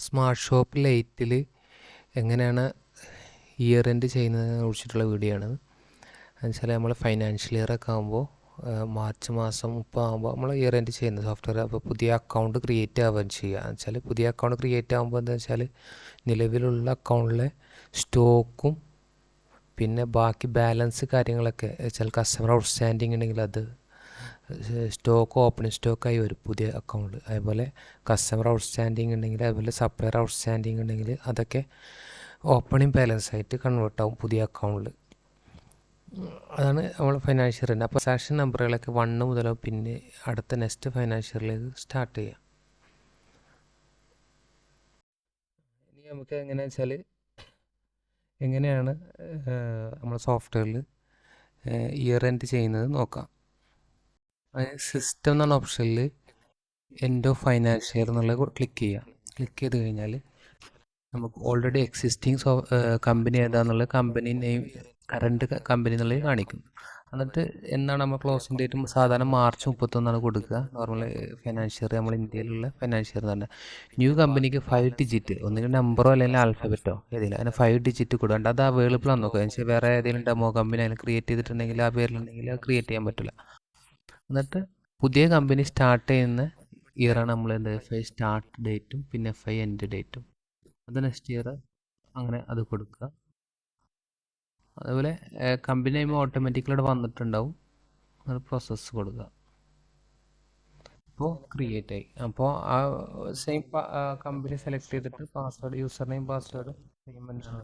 Smart shop ലൈറ്റിൽ എങ്ങനെയാണ് year end ചെയ്യുന്നതെന്ന് കുറിച്ചിട്ടുള്ള വീഡിയോ ആണ് എന്നുവെച്ചാൽ നമ്മൾ ഫൈനാൻഷ്യൽ ഇയർ ഒക്കെ ആകുമ്പോൾ മാർച്ച് മാസം മുപ്പതാകുമ്പോൾ നമ്മൾ ഇയർ എൻഡ് ചെയ്യുന്ന സോഫ്റ്റ്വെയർ അപ്പോൾ പുതിയ അക്കൗണ്ട് ക്രിയേറ്റ് ആവുകയും ചെയ്യുക. എന്ന് വെച്ചാൽ പുതിയ അക്കൗണ്ട് ക്രിയേറ്റ് ആകുമ്പോൾ എന്താ വെച്ചാൽ നിലവിലുള്ള അക്കൗണ്ടിലെ സ്റ്റോക്കും പിന്നെ ബാക്കി ബാലൻസ് കാര്യങ്ങളൊക്കെ വെച്ചാൽ കസ്റ്റമർ ഔട്ട്സ്റ്റാൻഡിങ് ഉണ്ടെങ്കിൽ അത് സ്റ്റോക്ക് ഓപ്പണിംഗ് സ്റ്റോക്കായി വരും പുതിയ അക്കൗണ്ട് അതേപോലെ കസ്റ്റമർ ഔട്ട്സ്റ്റാൻഡിങ് ഉണ്ടെങ്കിൽ അതുപോലെ സപ്ലയർ ഔട്ട്സ്റ്റാൻഡിങ് ഉണ്ടെങ്കിൽ അതൊക്കെ ഓപ്പണിംഗ് ബാലൻസ് ആയിട്ട് കൺവേർട്ട് ആവും പുതിയ അക്കൗണ്ടിൽ അതാണ് നമ്മൾ ഫൈനാൻഷ്യൽ ഇയറിന്റെ അപ്പോൾ സാക്ഷൻ നമ്പറുകളൊക്കെ വണ്ണ് മുതലോ പിന്നെ അടുത്ത നെക്സ്റ്റ് ഫൈനാൻഷ്യലിലേക്ക് സ്റ്റാർട്ട് ചെയ്യാം. ഇനി നമുക്ക് എങ്ങനെയാ വെച്ചാൽ എങ്ങനെയാണ് നമ്മൾ സോഫ്റ്റ്വെയറിൽ ഇയർ എൻഡ് ചെയ്യുന്നത് നോക്കാം. സിസ്റ്റം എന്നുള്ള ഓപ്ഷനിൽ ഫൈനാൻഷ്യൽ ഇയർ എന്നുള്ളത് ക്ലിക്ക് ചെയ്യുക ക്ലിക്ക് ചെയ്ത് കഴിഞ്ഞാൽ നമുക്ക് ഓൾറെഡി എക്സിസ്റ്റിംഗ് സോ കമ്പനി ഏതാണെന്നുള്ള കമ്പനി നെയിം കറണ്ട് കമ്പനി എന്നുള്ളത് കാണിക്കും. എന്നിട്ട് എന്താണ് നമ്മൾ ക്ലോസിംഗ് ഡേറ്റ് സാധാരണ മാർച്ച് മുപ്പത്തൊന്നാണ് കൊടുക്കുക. നോർമൽ ഫൈനാൻഷ്യർ നമ്മൾ ഇന്ത്യയിലുള്ള ഫൈനാൻഷ്യർ പറഞ്ഞാൽ ന്യൂ കമ്പനിക്ക് ഫൈവ് ഡിജിറ്റ് ഒന്നുകിൽ നമ്പറോ അല്ലെങ്കിൽ ആൽഫബറ്റോ ഏതെങ്കിലും അതിന് ഫൈവ് ഡിജിറ്റ് കൊടുക്കേണ്ട. അത് അവൈലബിൾ ആണ് നോക്കുക. വേറെ ഏതെങ്കിലും ഡെമോ കമ്പനി അതിന് ക്രിയേറ്റ് ചെയ്തിട്ടുണ്ടെങ്കിൽ ആ പേരിലുണ്ടെങ്കിൽ അത് ക്രിയേറ്റ് ചെയ്യാൻ പറ്റില്ല എന്നിട്ട് പുതിയ കമ്പനി സ്റ്റാർട്ട് ചെയ്യുന്ന ഇയറാണ് നമ്മൾ എന്ത് എഫ് ഐ സ്റ്റാർട്ട് ഡേറ്റും പിന്നെ എഫ് ഐ എൻഡ് ഡേറ്റും അത് നെക്സ്റ്റ് ഇയർ അങ്ങനെ അത് കൊടുക്കുക. അതുപോലെ കമ്പനി നെയിം ഓട്ടോമാറ്റിക്കലി വന്നിട്ടുണ്ടാവും. അത് പ്രോസസ്സ് കൊടുക്കുക. അപ്പോൾ ക്രിയേറ്റ് ആയി. അപ്പോൾ ആ സെയിം കമ്പനി സെലക്ട് ചെയ്തിട്ട് പാസ്വേഡ് യൂസർ നെയിം പാസ്വേഡ് തന്നെയാണ്